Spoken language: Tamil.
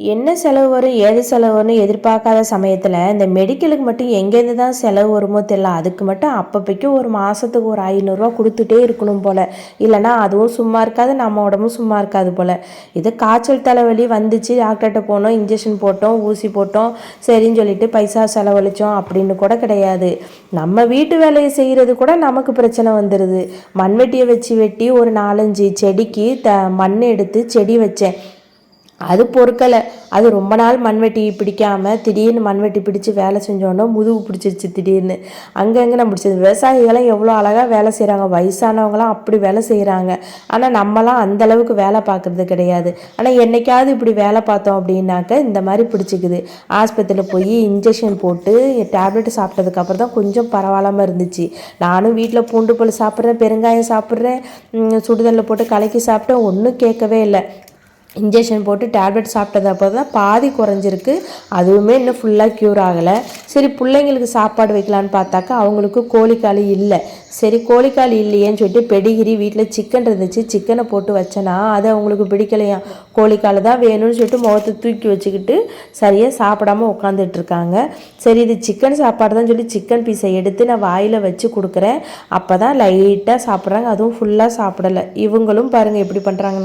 என்ன செலவு வரும் ஏது செலவுன்னு எதிர்பார்க்காத சமயத்தில் இந்த மெடிக்கலுக்கு மட்டும் எங்கேருந்து தான் செலவு வருமோ தெரியல. அதுக்கு மட்டும் அப்பப்போக்கு ஒரு மாதத்துக்கு ஒரு ஐநூறுரூவா கொடுத்துட்டே இருக்கணும் போல். இல்லைனா அதுவும் சும்மா இருக்காது நம்ம உடம்பும் சும்மா இருக்காது போல். இது காய்ச்சல் தலைவலி வந்துச்சு டாக்டர்கிட்ட போனோம் இன்ஜெக்ஷன் போட்டோம் ஊசி போட்டோம் சரின்னு சொல்லிட்டு பைசா செலவழித்தோம் அப்படின்னு கூட கிடையாது. நம்ம வீட்டு வேலையை செய்கிறது கூட நமக்கு பிரச்சனை வந்துடுது மண்வெட்டியை வச்சு வெட்டி ஒரு நாலஞ்சு செடிக்கு த மண் எடுத்து செடி வச்சேன். அது பொறுக்கலை. அது ரொம்ப நாள் மண்வெட்டி பிடிக்காம திடீர்னு மண்வெட்டி பிடிச்சி வேலை செஞ்சோன்னா முதுகு பிடிச்சிருச்சு திடீர்னு. அங்கங்கே நம்ம பிடிச்சது. விவசாயிகளாம் எவ்வளோ அழகாக வேலை செய்கிறாங்க வயசானவங்களாம் அப்படி வேலை செய்கிறாங்க ஆனால் நம்மலாம் அந்த அளவுக்கு வேலை பார்க்குறது கிடையாது. ஆனால் என்னைக்காவது இப்படி வேலை பார்த்தோம் அப்படின்னாக்க இந்த மாதிரி பிடிச்சிக்குது. ஆஸ்பத்திரியில் போய் இன்ஜெக்ஷன் போட்டு டேப்லெட் சாப்பிட்டதுக்கப்புறம் தான் கொஞ்சம் பரவாயில்லாமல் இருந்துச்சு. நானும் வீட்டில் பூண்டு பல் சாப்பிட்றேன் பெருங்காயம் சாப்பிட்றேன் சுடுதண்ணில் போட்டு கலக்கி சாப்பிட்டேன். ஒன்றும் கேட்கவே இல்லை. இன்ஜெக்ஷன் போட்டு டேப்லெட் சாப்பிட்டது அப்போ தான் பாதி குறைஞ்சிருக்கு. அதுவுமே இன்னும் ஃபுல்லாக க்யூர் ஆகலை. சரி பிள்ளைங்களுக்கு சாப்பாடு வைக்கலான்னு பார்த்தாக்கா அவங்களுக்கு கோழிக்காலி இல்லை. சரி கோழிக்காலி இல்லையேன்னு சொல்லிட்டு பெடிகிரி வீட்டில் சிக்கன் இருந்துச்சு. சிக்கனை போட்டு வச்சேன்னா அது அவங்களுக்கு பிடிக்கலையா? கோழிக்கால் தான் வேணும்னு சொல்லிட்டு முகத்தை தூக்கி வச்சுக்கிட்டு சரியாக சாப்பிடாம உட்காந்துட்டு இருக்காங்க. சரி இது சிக்கன் சாப்பாடு தான் சொல்லி சிக்கன் பீஸை எடுத்து நான் வாயில் வச்சு கொடுக்குறேன். அப்போ தான் லைட்டாக சாப்பிட்றாங்க. அதுவும் ஃபுல்லாக சாப்பிடலை. இவங்களும் பாருங்கள் எப்படி பண்ணுறாங்கன்னு